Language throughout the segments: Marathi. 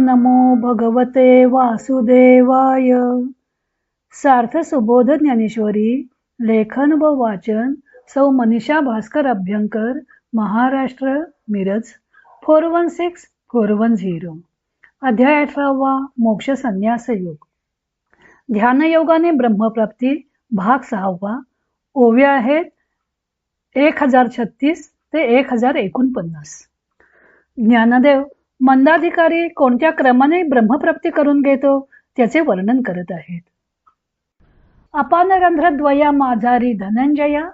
नमो भगवते वासुदेवाय. सार्थ सुबोध ज्ञानेश्वरी लेखन व वाचन सौ Manisha Bhaskar Abhyankar Maharashtra Miraj four one six four one zero. अध्याय अठरावा मोक्ष संन्यास योग. ध्यानयोगाने ब्रह्मप्राप्ती भाग सहावा. ओव्या आहेत एक हजार छत्तीस ते एक हजार एकोणपन्नास. ज्ञानदेव मंदाधिकारी कोणत्या क्रमाने ब्रह्मप्राप्ती करून घेतो त्याचे वर्णन करत आहेत. अपानरंध्रद्वया माझारी धनंजया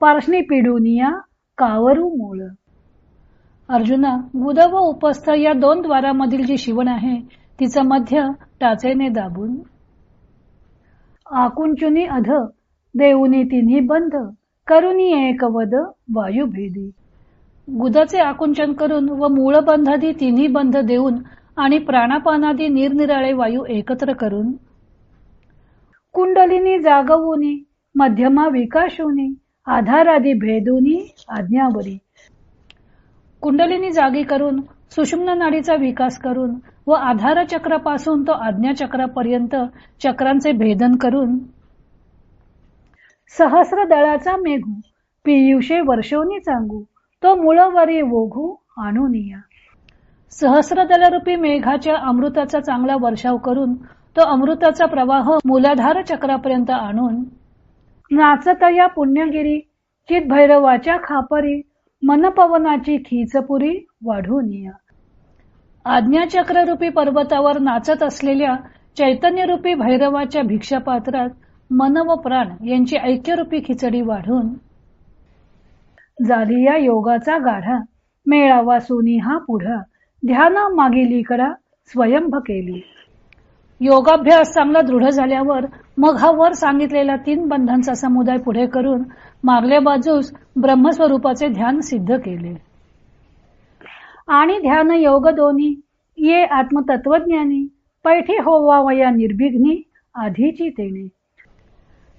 पार्श्नी पिडुनिया कावरू मूळ. अर्जुना गुद व उपस्थ या दोन द्वारामधील जी शिवण आहे तिचं मध्य टाचेने दाबून. आकुंचुनी अध देऊनी तिन्ही बंध करुनी एक वद वायुभेदी. गुदाचे आकुंचन करून व मूळ बंधादी तिन्ही बंध देऊन आणि प्राणापानादी निरनिराळे वायू एकत्र करून. कुंडलिनी जागवूनी मध्यमा विकाशुनी आधारादी भेदुनी आज्ञावरी. कुंडलिनी जागी करून सुषुम्न नाडीचा विकास करून व आधार चक्रापासून तो आज्ञा चक्रापर्यंत चक्रांचे भेदन करून. सहस्र दळाचा मेघू पियुषे वर्षोनी चांगू. तो मुळवरी ओघू आणूनिया सहस्रदलरूपी मेघाच्या अमृताचा चांगला वर्षाव करून तो अमृताचा प्रवाह मूलाधार चक्रापर्यंत आणून नाचतया पुण्यगिरी चित भैरवाच्या खापरी मनपवनाची खीचपुरी वाढूनिया आज्ञाचक्ररूपी पर्वतावर नाचत असलेल्या चैतन्यरूपी भैरवाच्या भिक्षापात्रात मन व प्राण यांची ऐक्यरूपी खिचडी वाढून झाली या योगाचा गाढा. मेळावा सुनी हा पुढा. ध्याना मागिली कडा स्वयंभ केली. योगाभ्यास चांगला दृढ झाल्यावर मग हा वर सांगितलेला तीन बंधांचा समुदाय पुढे करून मागल्या बाजूस ब्रह्मस्वरूपाचे ध्यान सिद्ध केले. आणि ध्यान योग दोन्ही. ये आत्मतत्वज्ञानी पैठी होवावया निर्विघ्नी आधीची तेने.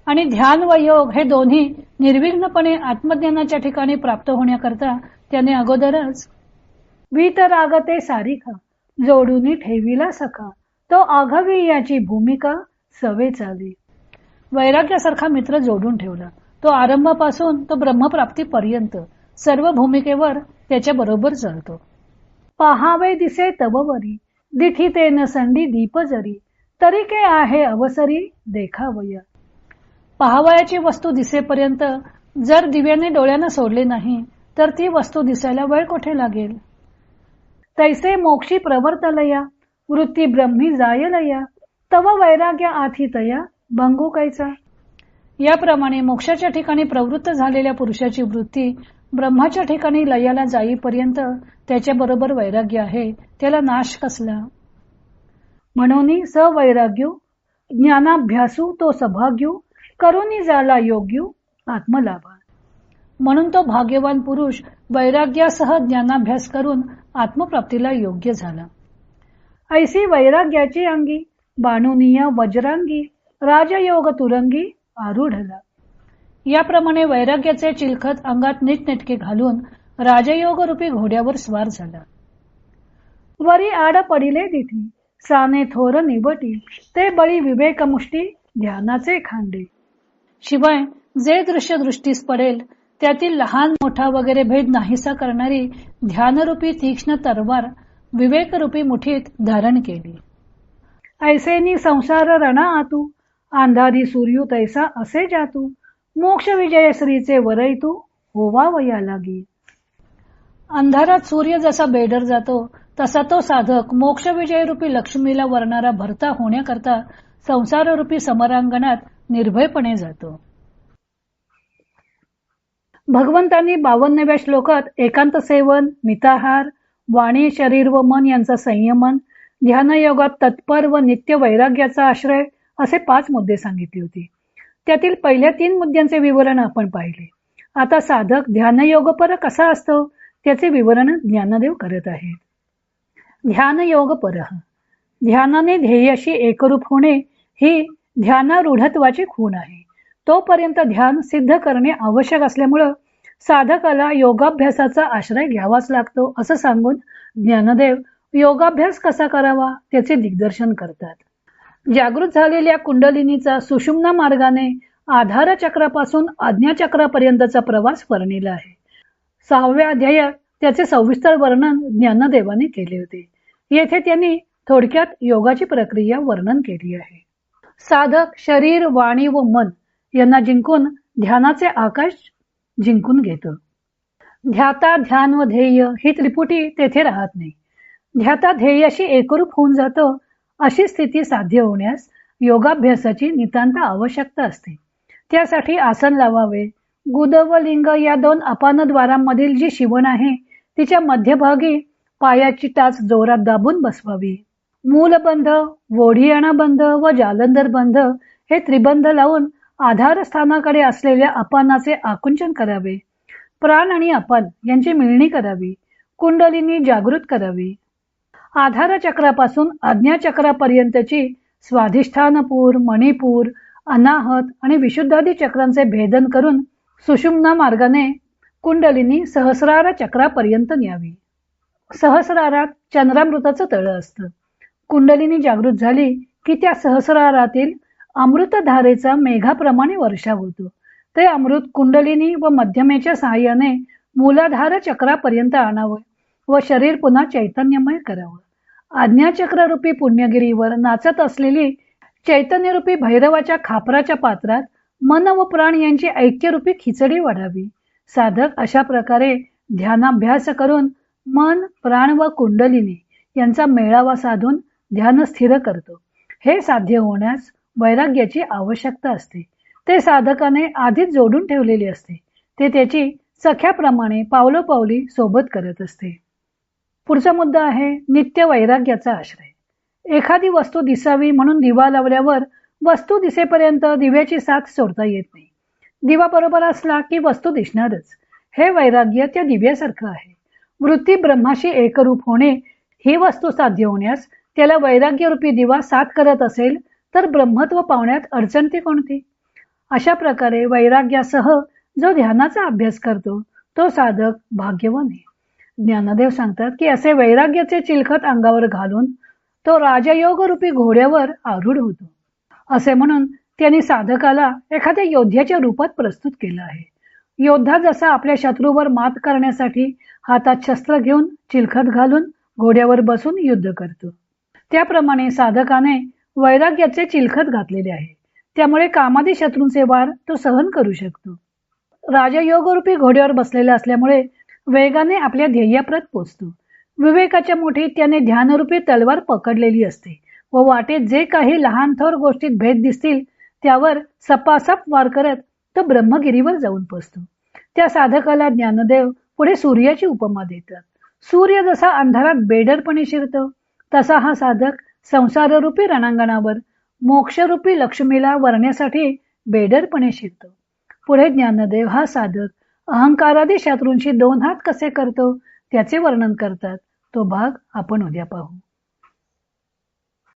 आणि ध्यान व योग हे दोन्ही निर्विघ्नपणे आत्मज्ञानाच्या ठिकाणी प्राप्त होण्याकरता त्याने अगोदरच वीतरागते सारिका जोडून ठेविला सखा तो आघावी याची भूमिका सवे चाली वैराग्यासारखा मित्र जोडून ठेवला. तो आरंभापासून तो ब्रह्मप्राप्तीपर्यंत सर्व भूमिकेवर त्याच्या बरोबर चालतो. पहावे दिसे तबवरी दिठी ते नसंडी दीप जरी तरी आहे अवसरी देखावया. पहावयाची वस्तू दिसेपर्यंत जर दिव्याने डोळ्यानं सोडले नाही तर ती वस्तू दिसायला वेळ कुठे लागेल? तैसे मोक्षी प्रवर्तलया वृत्ती ब्रह्मी जायलया तव वैराग्य आथितया भंगू कैचा याप्रमाणे मोक्षाच्या ठिकाणी प्रवृत्त झालेल्या पुरुषाची वृत्ती ब्रह्माच्या ठिकाणी लयाला जाईपर्यंत त्याच्या बरोबर वैराग्य आहे त्याला नाश कसला? म्हणून सवैराग्यू ज्ञानाभ्यासू तो सभाग्यू करुणी झाला योग्य आत्मलाभा. म्हणून तो भाग्यवान पुरुष वैराग्यासह ज्ञानाभ्यास करून आत्मप्राप्तीला योग्य झाला. ऐसी वैराग्याची अंगी बाणुनिया वज्रांगी राजयोग तुरंगी आरूढला. याप्रमाणे वैराग्याचे चिलखत अंगात नीटनेटके घालून राजयोग रूपी घोड्यावर स्वार झाला. वरी आड पडिले दिठी साने थोर निबटी ते बळी विवेकमुष्टी ध्यानाचे खांडे. शिवाय जे दृश्य दृष्टीस पडेल त्यातील लहान मोठा वगैरे भेद नाहीसा करणारी ध्यानरूपी तीक्ष्ण तरवार विवेकरूपी मुठीत धारण केली. ऐसेनी संसार रणा आतू अंधारी सूर्यू तैसा असे जातू मोक्ष विजय श्रीचे वरयतू होवा वया लागी. अंधारात सूर्य जसा बेडर जातो तसा तो साधक मोक्ष विजय रूपी लक्ष्मीला वरणारा भरता होण्याकरता संसार रूपी समरांगणात निर्भयपणे जातो. भगवंतांनी बावन्नव्या श्लोकात एकांत सेवन मिताहार वाणी शरीर व मन यांचा संयमन ध्यानयोगात तत्पर व नित्य वैराग्याचा आश्रय असे पाच मुद्दे सांगितले होते. त्यातील पहिल्या तीन मुद्द्यांचे विवरण आपण पाहिले. आता साधक ध्यानयोगपर कसा असतो? त्याचे विवरण ज्ञानदेव करत आहेत. ध्यानयोग ध्यानाने ध्येयाशी एकरूप होणे ही ध्यानारूढत्वाची खून आहे. तोपर्यंत ध्यान सिद्ध करणे आवश्यक असल्यामुळं साधकाला योगाभ्यासाचा आश्रय घ्यावाच लागतो असं सांगून ज्ञानदेव योगाभ्यास कसा करावा त्याचे दिग्दर्शन करतात. जागृत झालेल्या कुंडलिनीचा सुषुम्ना मार्गाने आधार चक्रापासून आज्ञाचक्रापर्यंतचा प्रवास वर्णिला आहे. सहाव्या अध्यायात त्याचे सविस्तर वर्णन ज्ञानदेवाने केले होते. येथे त्यांनी थोडक्यात योगाची प्रक्रिया वर्णन केली आहे. साधक शरीर वाणी व मन यांना जिंकून ध्यानाचे आकाश जिंकून घेतो. ध्याता ध्यान व ध्येय ही त्रिपुटी तेथे राहत नाही. ध्याता ध्येयाशी एकरूप होऊन जातं अशी स्थिती साध्य होण्यास योगाभ्यासाची नितांत आवश्यकता असते. त्यासाठी आसन लावावे. गुद व लिंग या दोन अपानद्वारांमधील जी शिवण आहे तिच्या मध्यभागी पायाची टाच जोरात दाबून बसवावी. मूलबंध वोढियाणा बंध व जालंधर बंध हे त्रिबंध लावून आधारस्थानाकडे असलेल्या अपानाचे आकुंचन करावे. प्राण आणि अपान यांची मिळणी करावी. कुंडलीनी जागृत करावी. आधार चक्रापासून आज्ञाचक्रापर्यंतची स्वाधिष्ठानपूर मणिपूर अनाहत आणि विशुद्धादी चक्रांचे भेदन करून सुषुम्ना मार्गाने कुंडलीनी सहस्रार चक्रापर्यंत न्यावी. सहस्रारात चंद्रामृताचं तळ असतं. कुंडलीनी जागृत झाली की त्या सहस्रारातील अमृतधारेचा मेघाप्रमाणे वर्षा होतो. ते अमृत कुंडलिनी व मध्यमेच्या सहाय्याने मूलाधार चक्रापर्यंत आणावं व शरीर पुन्हा चैतन्यमय करावं. आज्ञाचक्ररूपी पुण्यगिरीवर नाचत असलेली चैतन्यरूपी भैरवाच्या खापराच्या पात्रात मन व प्राण यांची ऐक्यरूपी खिचडी वाढावी. साधक अशा प्रकारे ध्यानाभ्यास करून मन प्राण व कुंडलिनी यांचा मेळावा साधून ध्यान स्थिर करतो. हे साध्य होण्यास वैराग्याची आवश्यकता असते. ते साधकाने आधीच जोडून ठेवलेली असते. ते त्याची सख्याप्रमाणे पावलोपावली सोबत करत असते. पुढचा मुद्दा आहे नित्य वैराग्याचा आश्रय. एखादी वस्तू दिसावी म्हणून दिवा लावल्यावर वस्तू दिसेपर्यंत दिव्याची साथ सोडता येत नाही. दिवा बरोबर असला की वस्तू दिसणारच. हे वैराग्य त्या दिव्यासारखं आहे. वृत्ती ब्रह्माशी एकरूप होणे ही वस्तू साध्य होण्यास त्याला वैराग्यरूपी दिवा साथ करत असेल तर ब्रह्मत्व पावण्यात अडचण ती कोणती? अशा प्रकारे वैराग्यासह जो ध्यानाचा अभ्यास करतो तो साधक भाग्यवान आहे. ज्ञानदेव सांगतात की असे वैराग्याचे चिलखत अंगावर घालून तो राजयोग रूपी घोड्यावर आरूढ होतो. असे म्हणून त्यांनी साधकाला एखाद्या योद्ध्याच्या रूपात प्रस्तुत केलं आहे. योद्धा जसा आपल्या शत्रूवर मात करण्यासाठी हातात शस्त्र घेऊन चिलखत घालून घोड्यावर बसून युद्ध करतो. त्याप्रमाणे साधकाने वैराग्याचे चिलखत घातलेले आहे. त्यामुळे कामादी शत्रूंचे वार तो सहन करू शकतो. राजयोगरूपी घोड्यावर बसलेला असल्यामुळे वेगाने आपल्या ध्येयाप्रत पोचतो. विवेकाच्या मोठी त्याने ध्यानरूपी तलवार पकडलेली असते व वाटेत जे काही लहान थोर गोष्टीत भेद दिसतील त्यावर सपासप वार करत तो ब्रह्मगिरीवर जाऊन पोचतो. त्या साधकाला ज्ञानदेव पुढे सूर्याची उपमा देतात. सूर्य जसा अंधारात बेडरपणे शिरतो तसा हा साधक संसाररूपी रणांगणावर मोक्षरूपी लक्ष्मीला वरण्यासाठी बेडरपणे शिरतो. पुढे ज्ञानदेव हा साधक अहंकारादी शत्रूंशी दोन हात कसे करतो त्याचे वर्णन करतात. तो भाग आपण उद्या पाहू.